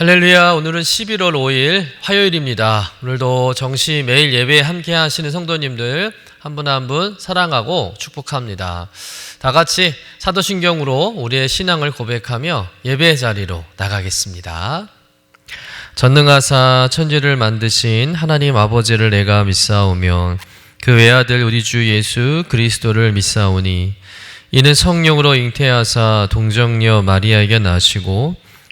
할렐루야. 오늘은 11월 5일 화요일입니다. 오늘도 정시 매일 예배 함께 하시는 성도님들 한 분 한 분 사랑하고 축복합니다. 다 같이 사도신경으로 우리의 신앙을 고백하며 예배 자리로 나가겠습니다. 전능하사 천지를 만드신 하나님 아버지를 내가 믿사오며 그 외아들 우리 주 예수 그리스도를 믿사오니 이는 성령으로 잉태하사 동정녀 마리아에게 나시고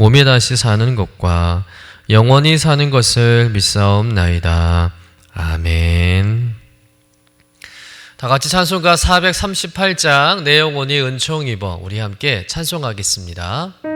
몸이 다시 사는 것과 영원히 사는 것을 믿사옵나이다. 아멘. 다 같이 찬송가 438장 내용 오니 은총 입어 우리 함께 찬송하겠습니다.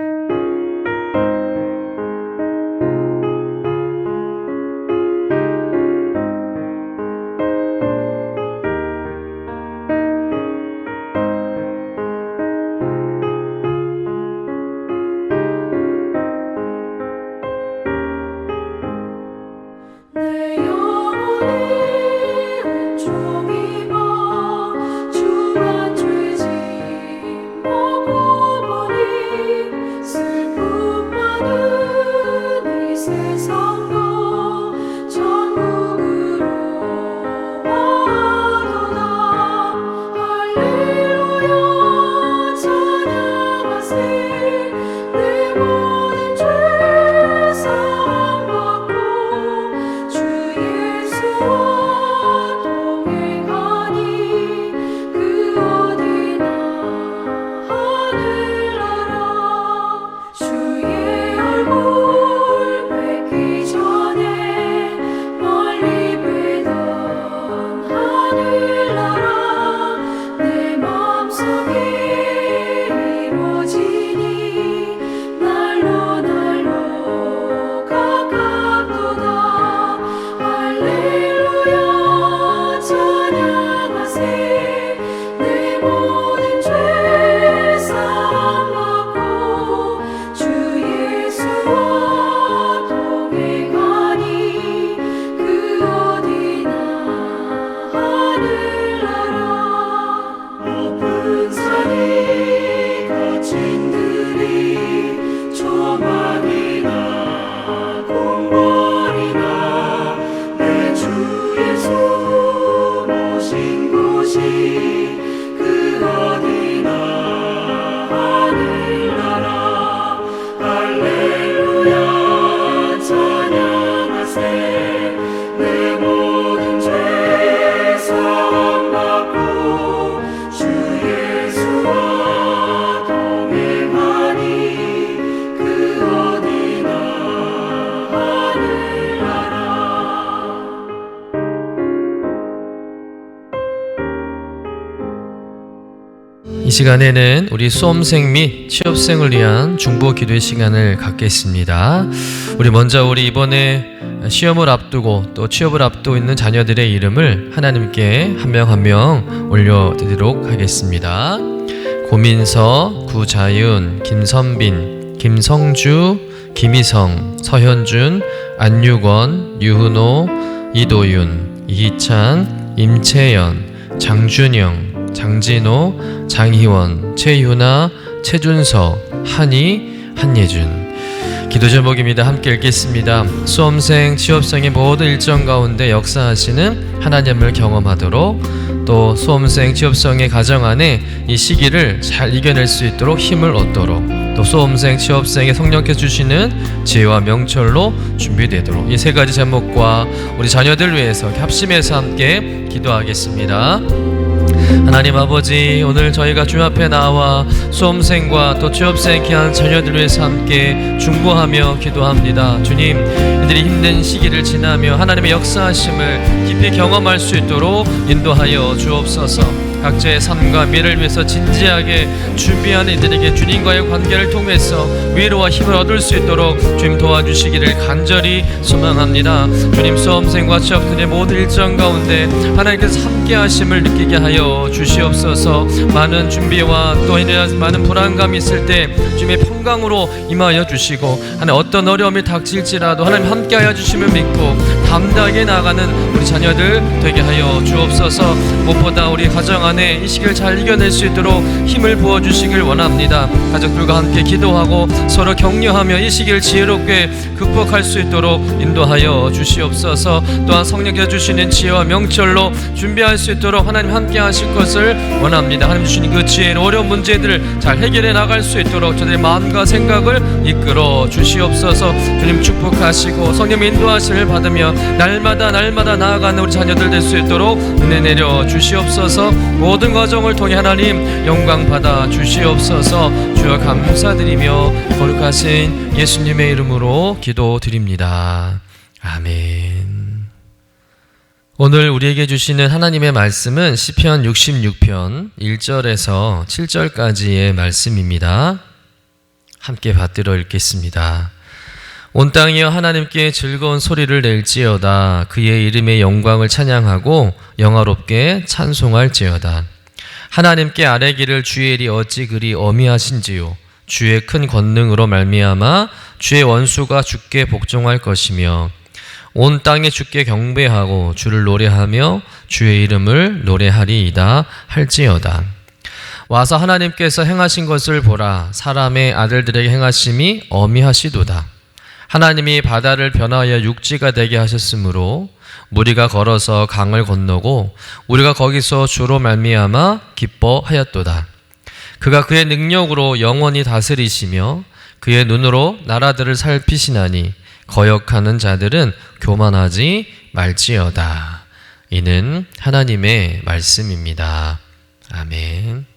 이 시간에는 우리 수험생 및 취업생을 위한 중보 기도의 시간을 갖겠습니다. 우리 먼저 우리 이번에 시험을 앞두고 또 취업을 앞두고 있는 자녀들의 이름을 하나님께 한 명 한명 올려드리도록 하겠습니다. 고민서, 구자윤, 김선빈, 김성주, 김희성, 서현준, 안유건, 유은호, 이도윤, 이희찬, 임채연, 장준영, 장진호, 장희원, 최유나, 최준서, 한희, 한예준. 기도 제목입니다. 함께 읽겠습니다. 수험생, 취업생의 모든 일정 가운데 역사하시는 하나님을 경험하도록 또 수험생, 취업생의 가정 안에 이 시기를 잘 이겨낼 수 있도록 힘을 얻도록 또 수험생, 취업생의 성령께 주시는 지혜와 명철로 준비되도록 이 세 가지 제목과 우리 자녀들 위해서 합심해서 함께 기도하겠습니다. 하나님 아버지 오늘 저희가 주 앞에 나와 수험생과 또 취업생 귀한 자녀들 위해서 함께 중보하며 기도합니다. 주님 이들이 힘든 시기를 지나며 하나님의 역사하심을 깊이 경험할 수 있도록 인도하여 주옵소서 각자의 삶과 미래를 위해서 진지하게 준비하는 이들에게 주님과의 관계를 통해서 위로와 힘을 얻을 수 있도록 주님 도와주시기를 간절히 소망합니다. 주님 수험생과 취업들의 모든 일정 가운데 하나님께서 함께 하심을 느끼게 하여 주시옵소서 많은 준비와 또 많은 불안감이 있을 때 주님의 평강으로 임하여 주시고 하나님 어떤 어려움이 닥칠지라도 하나님 함께 하여 주심을 믿고 담대하게 나가는 우리 자녀들 되게 하여 주옵소서 무엇보다 우리 가정 안에 이 시기를 잘 이겨낼 수 있도록 힘을 부어 주시길 원합니다. 가족들과 함께 기도하고 서로 격려하며 이 시기를 지혜롭게 극복할 수 있도록 인도하여 주시옵소서. 또한 성령께서 주시는 지혜와 명철로 준비할 수 있도록 하나님 함께 하실 것을 원합니다. 하나님 주시는 그 지혜로 어려운 문제들을 잘 해결해 나갈 수 있도록 저들의 마음과 생각을 이끌어 주시옵소서. 주님 축복하시고 성령 인도하심을 받으며 날마다 날마다 나아가는 우리 자녀들 될 수 있도록 은혜 내려 주시옵소서 모든 과정을 통해 하나님 영광 받아 주시옵소서 주여 감사드리며 거룩하신 예수님의 이름으로 기도드립니다 아멘 오늘 우리에게 주시는 하나님의 말씀은 시편 66편 1절에서 7절까지의 말씀입니다. 함께 받들어 읽겠습니다. 온 땅이여 하나님께 즐거운 소리를 낼지어다. 그의 이름의 영광을 찬양하고 영화롭게 찬송할지어다. 하나님께 아뢰기를 주의 일이 어찌 그리 어미하신지요. 주의 큰 권능으로 말미암아 주의 원수가 주께 복종할 것이며 온 땅에 주께 경배하고 주를 노래하며 주의 이름을 노래하리이다 할지어다. 와서 하나님께서 행하신 것을 보라. 사람의 아들들에게 행하심이 어미하시도다 하나님이 바다를 변화하여 육지가 되게 하셨으므로 무리가 걸어서 강을 건너고 우리가 거기서 주로 말미암아 기뻐하였도다. 그가 그의 능력으로 영원히 다스리시며 그의 눈으로 나라들을 살피시나니 거역하는 자들은 교만하지 말지어다. 이는 하나님의 말씀입니다. 아멘.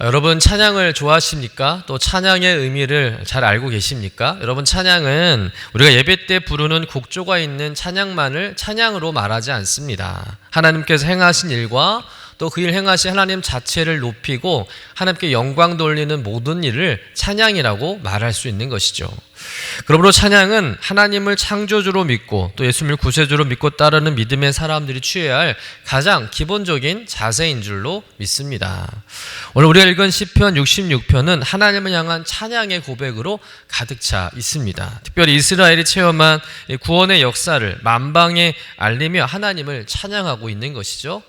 여러분 찬양을 좋아하십니까? 또 찬양의 의미를 잘 알고 계십니까? 여러분 찬양은 우리가 예배 때 부르는 곡조가 있는 찬양만을 찬양으로 말하지 않습니다. 하나님께서 행하신 일과 또 그 일 행하신 하나님 자체를 높이고 하나님께 영광 돌리는 모든 일을 찬양이라고 말할 수 있는 것이죠. 그러므로 찬양은 하나님을 창조주로 믿고 또 예수님을 구세주로 믿고 따르는 믿음의 사람들이 취해야 할 가장 기본적인 자세인 줄로 믿습니다. 오늘 우리가 읽은 시편 66편은 하나님을 향한 찬양의 고백으로 가득 차 있습니다. 특별히 이스라엘이 체험한 구원의 역사를 만방에 알리며 하나님을 찬양하고 있는 것이죠.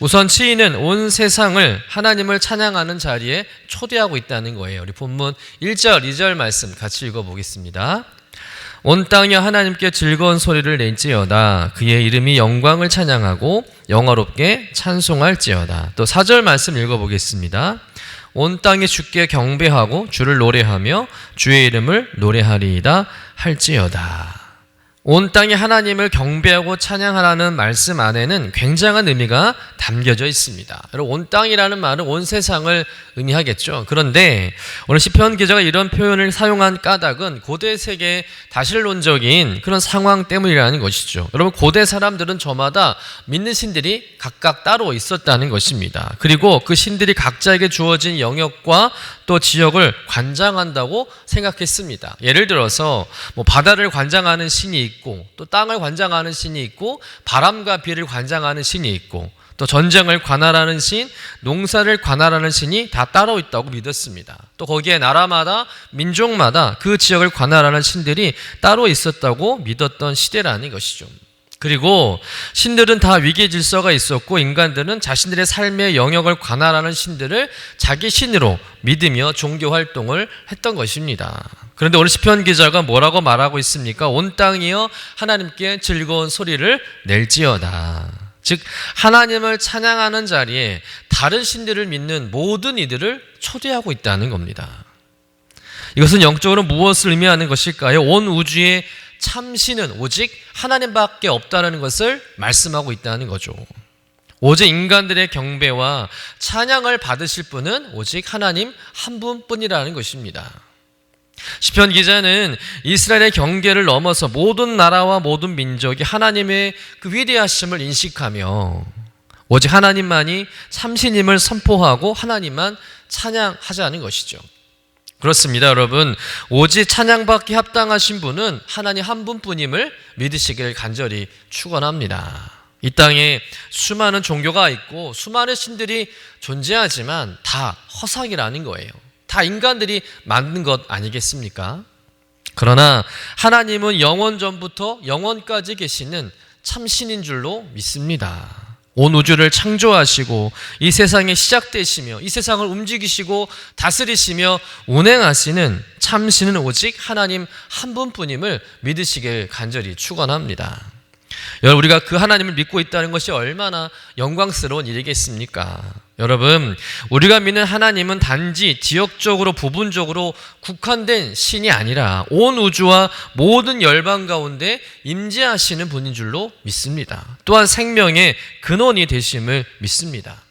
우선 시인은 온 세상을 하나님을 찬양하는 자리에 초대하고 있다는 거예요. 우리 본문 1절, 2절 말씀 같이 읽어보겠습니다. 온 땅이 하나님께 즐거운 소리를 낼지어다. 그의 이름이 영광을 찬양하고 영화롭게 찬송할지어다. 또 4절 말씀 읽어보겠습니다. 온 땅이 주께 경배하고 주를 노래하며 주의 이름을 노래하리이다 할지어다. 온 땅이 하나님을 경배하고 찬양하라는 말씀 안에는 굉장한 의미가 담겨져 있습니다. 여러분 온 땅이라는 말은 온 세상을 의미하겠죠. 그런데 오늘 시편 기자가 이런 표현을 사용한 까닭은 고대 세계 다실론적인 그런 상황 때문이라는 것이죠. 여러분 고대 사람들은 저마다 믿는 신들이 각각 따로 있었다는 것입니다. 그리고 그 신들이 각자에게 주어진 영역과 또 지역을 관장한다고 생각했습니다. 예를 들어서 뭐 바다를 관장하는 신이 있고 또 땅을 관장하는 신이 있고 바람과 비를 관장하는 신이 있고 또 전쟁을 관할하는 신, 농사를 관할하는 신이 다 따로 있다고 믿었습니다. 또 거기에 나라마다 민족마다 그 지역을 관할하는 신들이 따로 있었다고 믿었던 시대라는 것이죠. 그리고 신들은 다 위계 질서가 있었고 인간들은 자신들의 삶의 영역을 관할하는 신들을 자기 신으로 믿으며 종교 활동을 했던 것입니다. 그런데 오늘 시편 기자가 뭐라고 말하고 있습니까? 온 땅이여 하나님께 즐거운 소리를 낼지어다. 즉 하나님을 찬양하는 자리에 다른 신들을 믿는 모든 이들을 초대하고 있다는 겁니다. 이것은 영적으로 무엇을 의미하는 것일까요? 온 우주의 참신은 오직 하나님밖에 없다는 것을 말씀하고 있다는 거죠. 오직 인간들의 경배와 찬양을 받으실 분은 오직 하나님 한 분뿐이라는 것입니다. 시편 기자는 이스라엘의 경계를 넘어서 모든 나라와 모든 민족이 하나님의 그 위대하심을 인식하며 오직 하나님만이 참신임을 선포하고 하나님만 찬양하자는 것이죠. 그렇습니다, 여러분. 오직 찬양받기 합당하신 분은 하나님 한 분뿐임을 믿으시길 간절히 축원합니다. 이 땅에 수많은 종교가 있고 수많은 신들이 존재하지만 다 허상이라는 거예요. 다 인간들이 만든 것 아니겠습니까? 그러나 하나님은 영원 전부터 영원까지 계시는 참신인 줄로 믿습니다. 온 우주를 창조하시고 이 세상에 시작되시며 이 세상을 움직이시고 다스리시며 운행하시는 참신은 오직 하나님 한 분뿐임을 믿으시길 간절히 축원합니다. 여러분 우리가 그 하나님을 믿고 있다는 것이 얼마나 영광스러운 일이겠습니까? 여러분 우리가 믿는 하나님은 단지 지역적으로 부분적으로 국한된 신이 아니라 온 우주와 모든 열방 가운데 임재하시는 분인 줄로 믿습니다. 또한 생명의 근원이 되심을 믿습니다.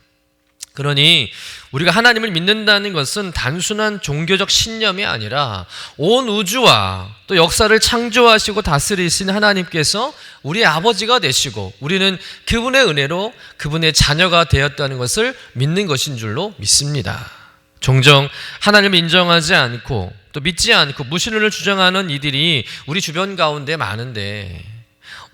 그러니 우리가 하나님을 믿는다는 것은 단순한 종교적 신념이 아니라 온 우주와 또 역사를 창조하시고 다스리신 하나님께서 우리 아버지가 되시고 우리는 그분의 은혜로 그분의 자녀가 되었다는 것을 믿는 것인 줄로 믿습니다. 종종 하나님을 인정하지 않고 또 믿지 않고 무신론을 주장하는 이들이 우리 주변 가운데 많은데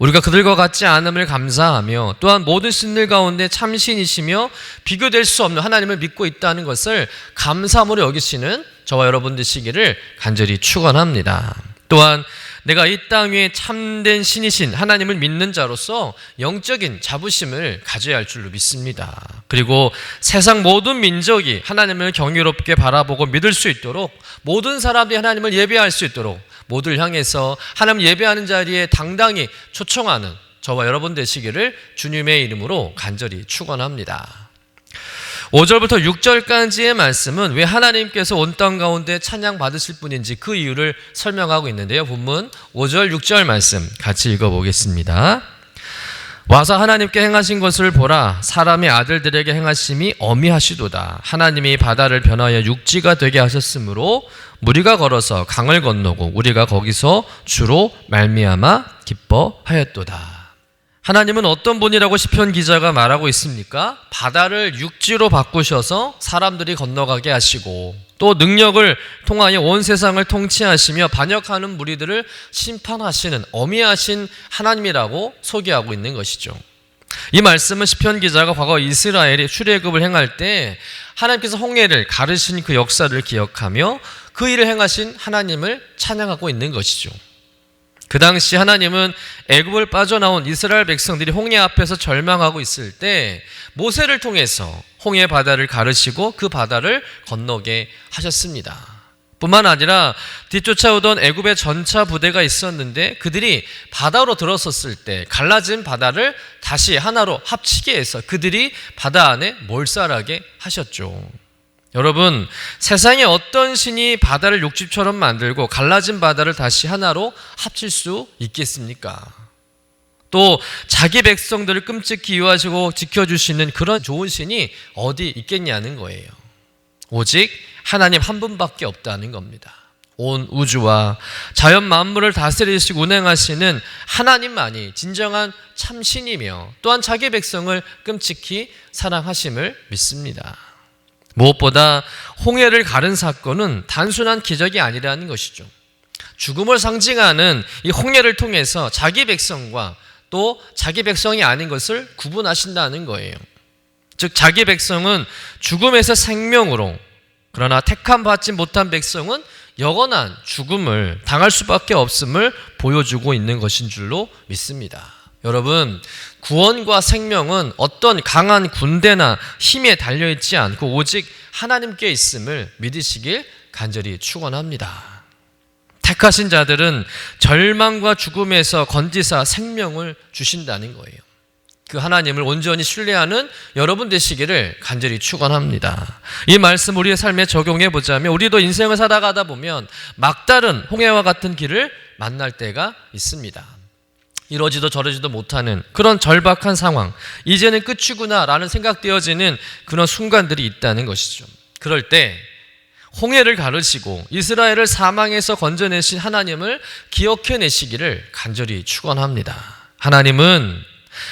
우리가 그들과 같지 않음을 감사하며 또한 모든 신들 가운데 참신이시며 비교될 수 없는 하나님을 믿고 있다는 것을 감사함으로 여기시는 저와 여러분 되시기를 간절히 축원합니다. 또한 내가 이 땅 위에 참된 신이신 하나님을 믿는 자로서 영적인 자부심을 가져야 할 줄로 믿습니다. 그리고 세상 모든 민족이 하나님을 경이롭게 바라보고 믿을 수 있도록 모든 사람들이 하나님을 예배할 수 있도록 모두를 향해서 하나님 예배하는 자리에 당당히 초청하는 저와 여러분 되시기를 주님의 이름으로 간절히 축원합니다. 5절부터 6절까지의 말씀은 왜 하나님께서 온 땅 가운데 찬양 받으실 분인지 그 이유를 설명하고 있는데요. 본문 5절 6절 말씀 같이 읽어 보겠습니다. 와서 하나님께 행하신 것을 보라. 사람의 아들들에게 행하심이 어미하시도다. 하나님이 바다를 변하여 육지가 되게 하셨으므로 무리가 걸어서 강을 건너고 우리가 거기서 주로 말미암아 기뻐하였도다 하나님은 어떤 분이라고 시편 기자가 말하고 있습니까? 바다를 육지로 바꾸셔서 사람들이 건너가게 하시고 또 능력을 통하여 온 세상을 통치하시며 반역하는 무리들을 심판하시는 어미하신 하나님이라고 소개하고 있는 것이죠. 이 말씀은 시편 기자가 과거 이스라엘이 출애굽을 행할 때 하나님께서 홍해를 가르신 그 역사를 기억하며 그 일을 행하신 하나님을 찬양하고 있는 것이죠. 그 당시 하나님은 애굽을 빠져나온 이스라엘 백성들이 홍해 앞에서 절망하고 있을 때 모세를 통해서 홍해 바다를 가르시고 그 바다를 건너게 하셨습니다. 뿐만 아니라 뒤쫓아오던 애굽의 전차 부대가 있었는데 그들이 바다로 들어섰을 때 갈라진 바다를 다시 하나로 합치게 해서 그들이 바다 안에 몰살하게 하셨죠. 여러분, 세상에 어떤 신이 바다를 육집처럼 만들고 갈라진 바다를 다시 하나로 합칠 수 있겠습니까? 또 자기 백성들을 끔찍히 이유하시고 지켜주시는 그런 좋은 신이 어디 있겠냐는 거예요. 오직 하나님 한 분밖에 없다는 겁니다. 온 우주와 자연 만물을 다스리시고 운행하시는 하나님만이 진정한 참신이며 또한 자기 백성을 끔찍히 사랑하심을 믿습니다. 무엇보다 홍해를 가른 사건은 단순한 기적이 아니라는 것이죠. 죽음을 상징하는 이 홍해를 통해서 자기 백성과 또 자기 백성이 아닌 것을 구분하신다는 거예요. 즉 자기 백성은 죽음에서 생명으로 그러나 택함 받지 못한 백성은 영원한 죽음을 당할 수밖에 없음을 보여주고 있는 것인 줄로 믿습니다. 여러분, 구원과 생명은 어떤 강한 군대나 힘에 달려있지 않고 오직 하나님께 있음을 믿으시길 간절히 축원합니다. 택하신 자들은 절망과 죽음에서 건지사 생명을 주신다는 거예요. 그 하나님을 온전히 신뢰하는 여러분 되시기를 간절히 축원합니다. 이 말씀 우리의 삶에 적용해 보자면 우리도 인생을 살아가다 보면 막다른 홍해와 같은 길을 만날 때가 있습니다. 이러지도 저러지도 못하는 그런 절박한 상황, 이제는 끝이구나라는 생각되어지는 그런 순간들이 있다는 것이죠. 그럴 때 홍해를 가르시고 이스라엘을 사망에서 건져내신 하나님을 기억해 내시기를 간절히 축원합니다. 하나님은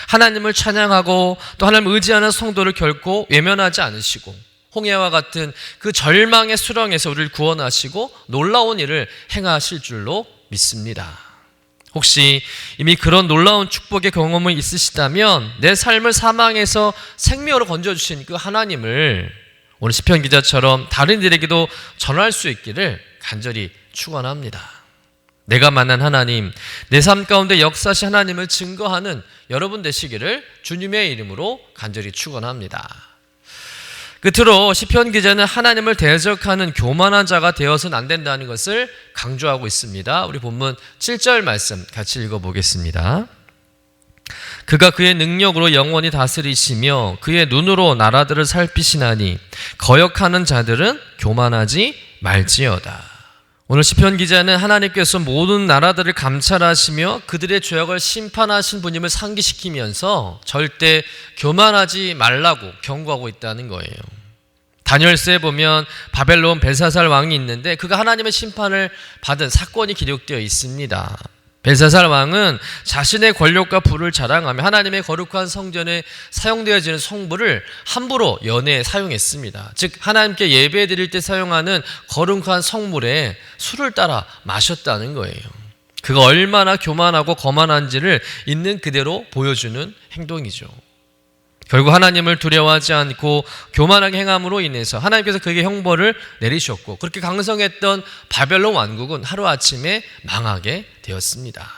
하나님을 찬양하고 또 하나님 의지하는 성도를 결코 외면하지 않으시고 홍해와 같은 그 절망의 수렁에서 우리를 구원하시고 놀라운 일을 행하실 줄로 믿습니다. 혹시 이미 그런 놀라운 축복의 경험이 있으시다면 내 삶을 사망에서 생명으로 건져주신 그 하나님을 오늘 시편 기자처럼 다른 이들에게도 전할 수 있기를 간절히 축원합니다. 내가 만난 하나님, 내 삶 가운데 역사시 하나님을 증거하는 여러분 되시기를 주님의 이름으로 간절히 축원합니다. 끝으로 시편 기자는 하나님을 대적하는 교만한 자가 되어서는 안 된다는 것을 강조하고 있습니다. 우리 본문 7절 말씀 같이 읽어 보겠습니다. 그가 그의 능력으로 영원히 다스리시며 그의 눈으로 나라들을 살피시나니 거역하는 자들은 교만하지 말지어다. 오늘 시편 기자는 하나님께서 모든 나라들을 감찰하시며 그들의 죄악을 심판하신 분임을 상기시키면서 절대 교만하지 말라고 경고하고 있다는 거예요. 다니엘서에 보면 바벨론 벨사살 왕이 있는데 그가 하나님의 심판을 받은 사건이 기록되어 있습니다. 벨사살 왕은 자신의 권력과 부를 자랑하며 하나님의 거룩한 성전에 사용되어지는 성부를 함부로 연회에 사용했습니다. 즉 하나님께 예배 드릴 때 사용하는 거룩한 성물에 술을 따라 마셨다는 거예요. 그가 얼마나 교만하고 거만한지를 있는 그대로 보여주는 행동이죠. 결국 하나님을 두려워하지 않고 교만하게 행함으로 인해서 하나님께서 그에게 형벌을 내리셨고 그렇게 강성했던 바벨론 왕국은 하루아침에 망하게 되었습니다.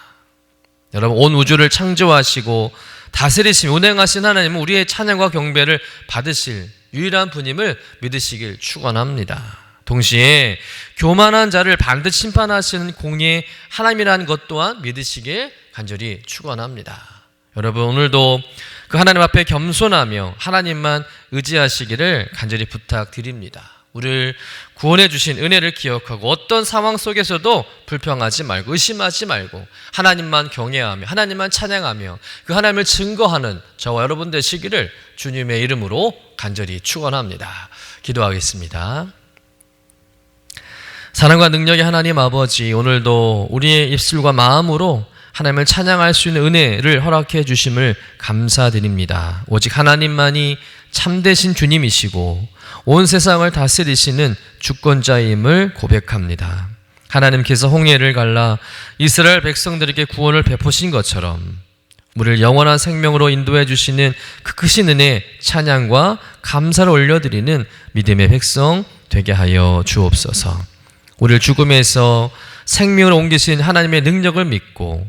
여러분 온 우주를 창조하시고 다스리시며 운행하신 하나님은 우리의 찬양과 경배를 받으실 유일한 분임을 믿으시길 축원합니다. 동시에 교만한 자를 반드시 심판하시는 공의 하나님이라는 것 또한 믿으시길 간절히 축원합니다. 여러분 오늘도 그 하나님 앞에 겸손하며 하나님만 의지하시기를 간절히 부탁드립니다. 우리를 구원해 주신 은혜를 기억하고 어떤 상황 속에서도 불평하지 말고 의심하지 말고 하나님만 경외하며 하나님만 찬양하며 그 하나님을 증거하는 저와 여러분 되시기를 주님의 이름으로 간절히 축원합니다. 기도하겠습니다. 사랑과 능력의 하나님 아버지 오늘도 우리의 입술과 마음으로 하나님을 찬양할 수 있는 은혜를 허락해 주심을 감사드립니다. 오직 하나님만이 참되신 주님이시고 온 세상을 다스리시는 주권자임을 고백합니다. 하나님께서 홍해를 갈라 이스라엘 백성들에게 구원을 베푸신 것처럼 우리를 영원한 생명으로 인도해 주시는 그 크신 은혜 찬양과 감사를 올려드리는 믿음의 백성 되게 하여 주옵소서. 우리를 죽음에서 생명을 옮기신 하나님의 능력을 믿고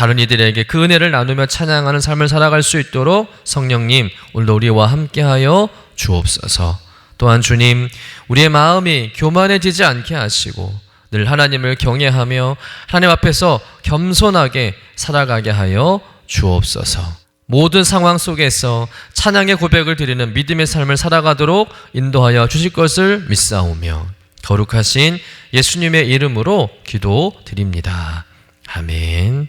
다른 이들에게 그 은혜를 나누며 찬양하는 삶을 살아갈 수 있도록 성령님 오늘도 우리와 함께하여 주옵소서. 또한 주님 우리의 마음이 교만해지지 않게 하시고 늘 하나님을 경외하며 하나님 앞에서 겸손하게 살아가게 하여 주옵소서. 모든 상황 속에서 찬양의 고백을 드리는 믿음의 삶을 살아가도록 인도하여 주실 것을 믿사오며 거룩하신 예수님의 이름으로 기도드립니다. 아멘.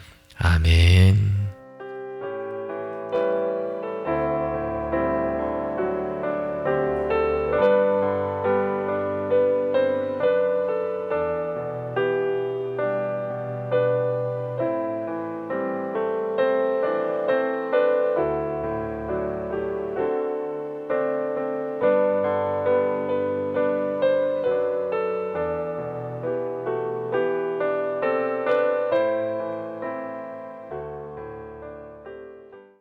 아멘.